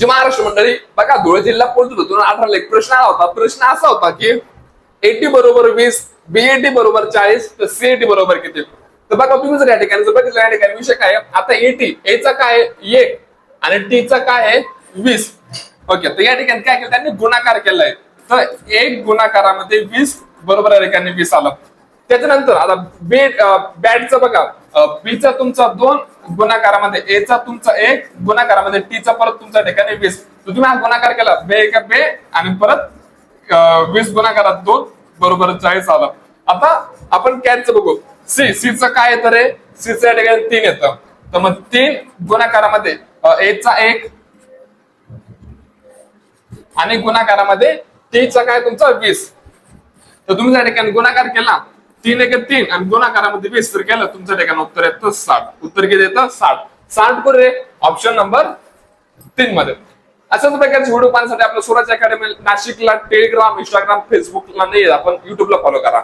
जी महाराष्ट्र मंडळी बघा धुळे जिल्हा पोलीस दोन अठराला एक प्रश्न आला होता. प्रश्न असा होता की एटी बरोबर वीस बीएटी बरोबर चाळीस तर सीएटी बरोबर किती? तर बघा तुम्ही जर या ठिकाणी जर बघितलं या ठिकाणी विषय काय आता एटी एचा काय एक आणि टीचा काय आहे? वीस. ओके तर या ठिकाणी काय केलं? त्यांनी गुणाकार केलाय तर एक गुणाकारामध्ये वीस बरोबर या ठिकाणी वीस आलं. त्याच्यानंतर आता बे बॅटचं बघा. बीचा तुमचा दोन गुणाकारामध्ये एचा तुमचा एक गुणाकारामध्ये टीचा परत तुमच्या ठिकाणी वीस. तुम्ही हा गुणाकार केला. बे का बे आणि परत वीस गुणाकारात दोन बरोबर चाळीस आलं. आता आपण कॅच बघू. सी सीचं काय येतं रे? सीचं या ठिकाणी तीन येतं. तर मग तीन गुणाकारामध्ये एचा एक आणि गुणाकारामध्ये टीचा काय तुमचा? वीस. तर तुम्ही त्या ठिकाणी गुणाकार केला. तीन एक तीन. आणि गुणाकारामध्ये वीस. तर केलं तुमचं ठिकाण उत्तर येतं साठ. उत्तर किती येतं? साठ. साठ कुठे? ऑप्शन नंबर तीन मध्ये. अशाच प्रकारचे व्हिडिओ पाहण्यासाठी आपल्या स्वराज अकॅडमी नाशिकला टेलिग्राम इंस्टाग्राम फेसबुकला नाही आपण युट्यूबला फॉलो करा.